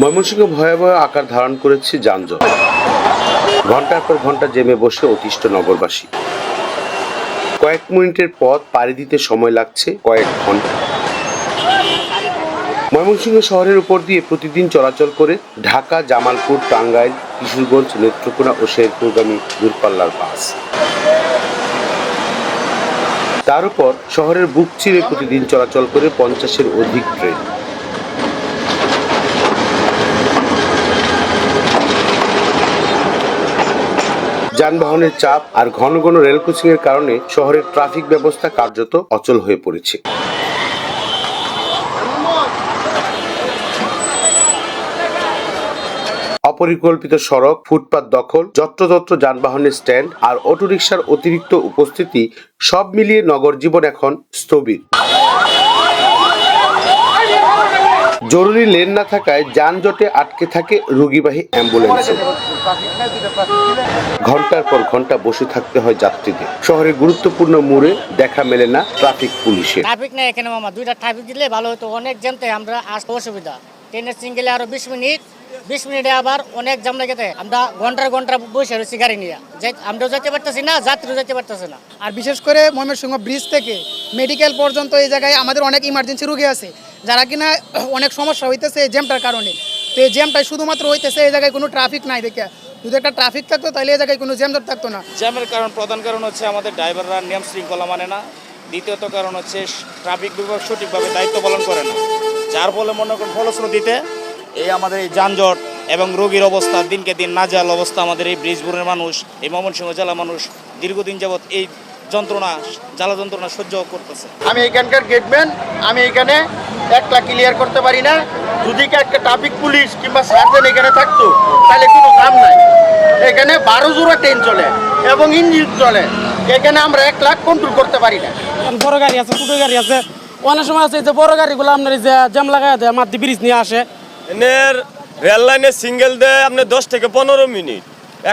ময়মনসিংহ ভয়াবহ আকার ধারণ করেছে যানজট। ঘণ্টার পর ঘণ্টা জেমে বসে অতিষ্ঠ নগরবাসী। কয়েক মিনিটের পথ পাড়ি দিতে সময় লাগছে কয়েক ঘণ্টা। ময়মনসিংহ শহরের উপর দিয়ে প্রতিদিন চলাচল করে ঢাকা, জামালপুর, টাঙ্গাইল, কিশোরগঞ্জ, নেত্রকোনা ও শেরপুরগামী দূরপাল্লার বাস। তার উপর শহরের বুক চিরে প্রতিদিন চলাচল করে পঞ্চাশের অধিক ট্রেন। যানবাহনের চাপ আর ঘন ঘন রেল ক্রসিং এর কারণে শহরের ট্রাফিক ব্যবস্থা কার্যত অচল হয়ে পড়েছে। অপরিকল্পিত সড়ক, ফুটপাত দখল, যত্রতত্র যানবাহনের স্ট্যান্ড আর অটোরিকশার অতিরিক্ত উপস্থিতি সব মিলিয়ে নগর জীবন এখন স্থবির। জরুরি লেন না থাকায় যানজটে আটকে থাকে রোগীবাহী অ্যাম্বুলেন্স। ঘণ্টার পর ঘণ্টা বসে থাকতে হয় যাত্রীদের। শহরের গুরুত্বপূর্ণ মোড়ে দেখা মেলে না ট্রাফিক পুলিশের। ট্রাফিক নেই এখানে মামা দুইটা ট্রাফিক দিলে ভালো হতো। অনেক জ্যামতে আমরা আসতে অসুবিধা। ট্রেনের সিঙ্গেলে আরও বিশ মিনিট বিশ মিনিটে আবার অনেক জ্যাম লেগেতে আমরা ঘণ্টার ঘণ্টা বসে রয়েছি গাড়ি নিয়ে। যে আমরাও যেতে পারতেছি না যাত্রীও যেতে পারতেছে না। আর বিশেষ করে ময়মনসিংহ ব্রিজ থেকে মেডিকেল পর্যন্ত এই জায়গায় আমাদের অনেক ইমার্জেন্সি রোগী আছে। যারা কিনা অনেক সমস্যা হইতেছে এই জ্যামটার কারণে। তো এই জ্যামটাই শুধুমাত্র হইতেছে এই জায়গায় কোনো ট্রাফিক নাই দেখে। যদি একটা ট্রাফিক থাকতো তাহলে এই জায়গায় কোনো জ্যাম থাকতো না। জ্যামের কারণ, প্রধান কারণ হচ্ছে আমাদের ড্রাইভাররা নিয়ম শৃঙ্খলা মানে না। দ্বিতীয়ত কারণ হচ্ছে ট্রাফিক বিভাগ সঠিকভাবে দায়িত্ব পালন করে না। যার ফলে মনে করেন ফলশ্রুতিতে এই আমাদের এই যানজট এবং রোগীর অবস্থা, দিনকে দিন নাজাল অবস্থা আমাদের এই ব্রিজপুরের মানুষ, এই ময়মনসিংহ জেলা মানুষ দীর্ঘদিন যাবৎ এই যন্ত্রণা জ্বালা যন্ত্রণা সহ্য করতেছে। আমি এখানকার গেটম্যান আমি এখানে একটা ক্লিয়ার করতে পারি না। যদি একটা ট্রাফিক পুলিশ কিংবা সার্জেন এখানে থাকতো তাহলে কোনো কাম নাই। এখানে বারো জোড়া ট্রেন চলে এবং ইঞ্জিন চলে। এখানে আমরা এক লাখ কন্ট্রোল করতে পারি না। বড় গাড়ি আছে ছোটো গাড়ি আছে। অনেক সময় আছে এই যে বড় গাড়িগুলো আপনার যে জ্যাম লাগাই দেয় মাটি ব্রিজ নিয়ে আসে। এনের রেল লাইনে সিঙ্গেল দেয় আপনার দশ থেকে পনেরো মিনিট।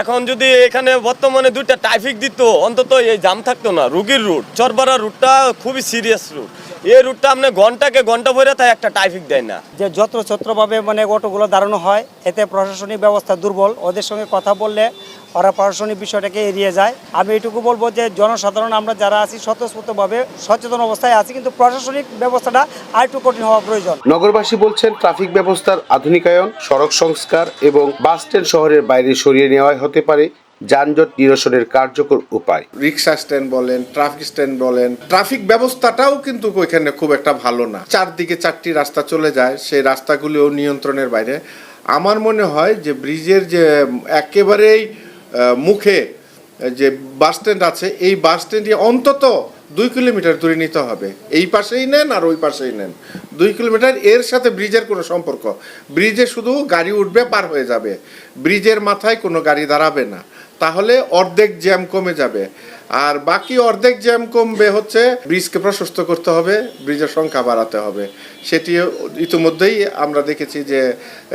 এখন যদি এখানে বর্তমানে দুইটা ট্রাফিক দিত, অন্তত এই জাম থাকতো না, রুগীর রুট চরবারা রুটটা খুবই সিরিয়াস রুট এই রুটটা আপনি ঘন্টাকে ঘণ্টা ভরে তাই একটা ট্রাফিক দেয় না। যে যত্রছত্রভাবে মানে অটোগুলো দাঁড়ানো হয়, এতে প্রশাসনিক ব্যবস্থা দুর্বল। ওদের সঙ্গে কথা বললে ওরা প্রশাসনিক বিষয়টাকে এড়িয়ে যায়। আমি এটুকু বলব যে জনসাধারণ আমরা যারা আছি স্বতঃস্ফূর্তভাবে সচেতন অবস্থায় আছি কিন্তু প্রশাসনিক ব্যবস্থাটা আর একটু কঠিন হওয়া প্রয়োজন। নগরবাসী বলছেন ট্রাফিক ব্যবস্থার আধুনিকায়ন সড়ক সংস্কার এবং বাস স্ট্যান্ড শহরের বাইরে সরিয়ে নেওয়াই হতে পারে যানজট নিরসনের কার্যকর উপায়। রিক্সা স্ট্যান্ড বলেন ট্রাফিক স্ট্যান্ড বলেন ট্রাফিক ব্যবস্থাটাও কিন্তু ওইখানে খুব একটা ভালো না। চারদিকে চারটি রাস্তা চলে যায় সেই রাস্তাগুলিও নিয়ন্ত্রণের বাইরে। আমার মনে হয় যে ব্রিজের যে একেবারেই মুখে যে বাস স্ট্যান্ড আছে, এই বাস স্ট্যান্ডে অন্তত দুই কিলোমিটার দূরে নিতে হবে। এই পাশেই নেন আর ওই পাশেই নেন। দুই কিলোমিটার, এর সাথে ব্রিজের কোনো সম্পর্ক। ব্রিজে শুধু গাড়ি উঠবে, পার হয়ে যাবে। ব্রিজের মাথায় কোনো গাড়ি দাঁড়াবে না। তাহলে অর্ধেক জ্যাম কমে যাবে। আর বাকি অর্ধেক জ্যাম কমবে হচ্ছে ব্রিজকে প্রশস্ত করতে হবে ব্রিজের সংখ্যা বাড়াতে হবে। সেটি ইতিমধ্যেই আমরা দেখেছি যে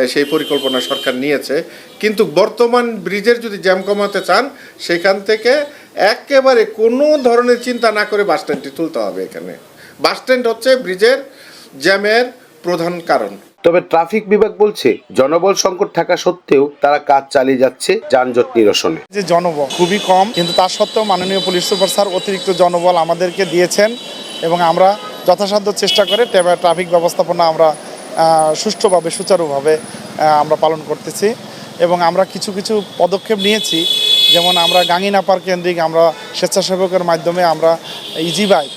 সেই পরিকল্পনা সরকার নিয়েছে। কিন্তু বর্তমান ব্রিজের যদি জ্যাম কমাতে চান, সেখান থেকে একেবারে কোনো ধরনের চিন্তা না করে বাস স্ট্যান্ডটি তুলতে হবে এখানে। বাস স্ট্যান্ড হচ্ছে ব্রিজের জ্যামের প্রধান কারণ। তবে ট্রাফিক বিভাগ বলছে, জনবল সংকট থাকা সত্ত্বেও তারা কাজ চালিয়ে যাচ্ছে যানজট নিরসনে। যে জনবল খুবই কম, কিন্তু তার সত্ত্বেও মাননীয় পুলিশ সুপার স্যার অতিরিক্ত জনবল আমাদেরকে দিয়েছেন এবং আমরা যথাসাধ্য চেষ্টা করে ট্রা- ট্রাফিক ব্যবস্থাপনা আমরা সুষ্ঠুভাবে, সুচারুভাবে আমরা পালন করতেছি এবং আমরা কিছু কিছু পদক্ষেপ নিয়েছি। যেমন আমরা গাঙ্গিনাপার কেন্দ্রিক আমরা স্বেচ্ছাসেবকের মাধ্যমে আমরা ইজি বাইক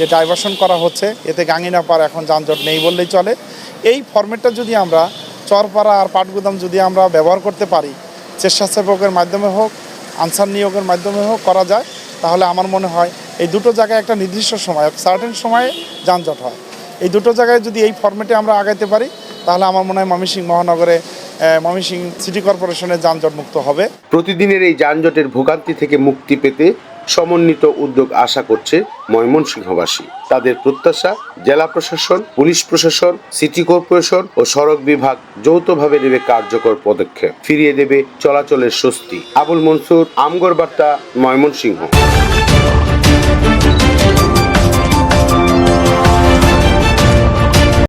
যে ডাইভারশন করা হচ্ছে, এতে গাঙ্গিনাপার এখন যানজট নেই বললেই চলে। এই ফরম্যাটটা যদি আমরা, চরপাড়া আর পাটগুদাম যদি আমরা ব্যবহার করতে পারি, স্বেচ্ছাসেবকের মাধ্যমে হোক, আনসার নিয়োগের মাধ্যমে হোক করা যায়, তাহলে আমার মনে হয় এই দুটো জায়গায় একটা নির্দিষ্ট সময় সার্টেন সময়ে যানজট হয়। এই দুটো জায়গায় যদি এই ফর্মেটে আমরা আগাইতে পারি, তাহলে আমার মনে হয় ময়মনসিংহ মহানগরে ময়মনসিংহ সিটি কর্পোরেশনের যানজট মুক্ত হবে। প্রতিদিনের এই যানজটের ভোগান্তি থেকে মুক্তি পেতে সমন্বিত উদ্যোগ আশা করছে ময়মনসিংহবাসী। তাদের প্রত্যাশা, জেলা প্রশাসন, পুলিশ প্রশাসন, সিটি কর্পোরেশন ও সড়ক বিভাগ যৌথভাবে নেবে কার্যকর পদক্ষেপ। ফিরিয়ে দেবে চলাচলের স্বস্তি। আবুল মনসুর, আমগর বার্তা, ময়মনসিংহ।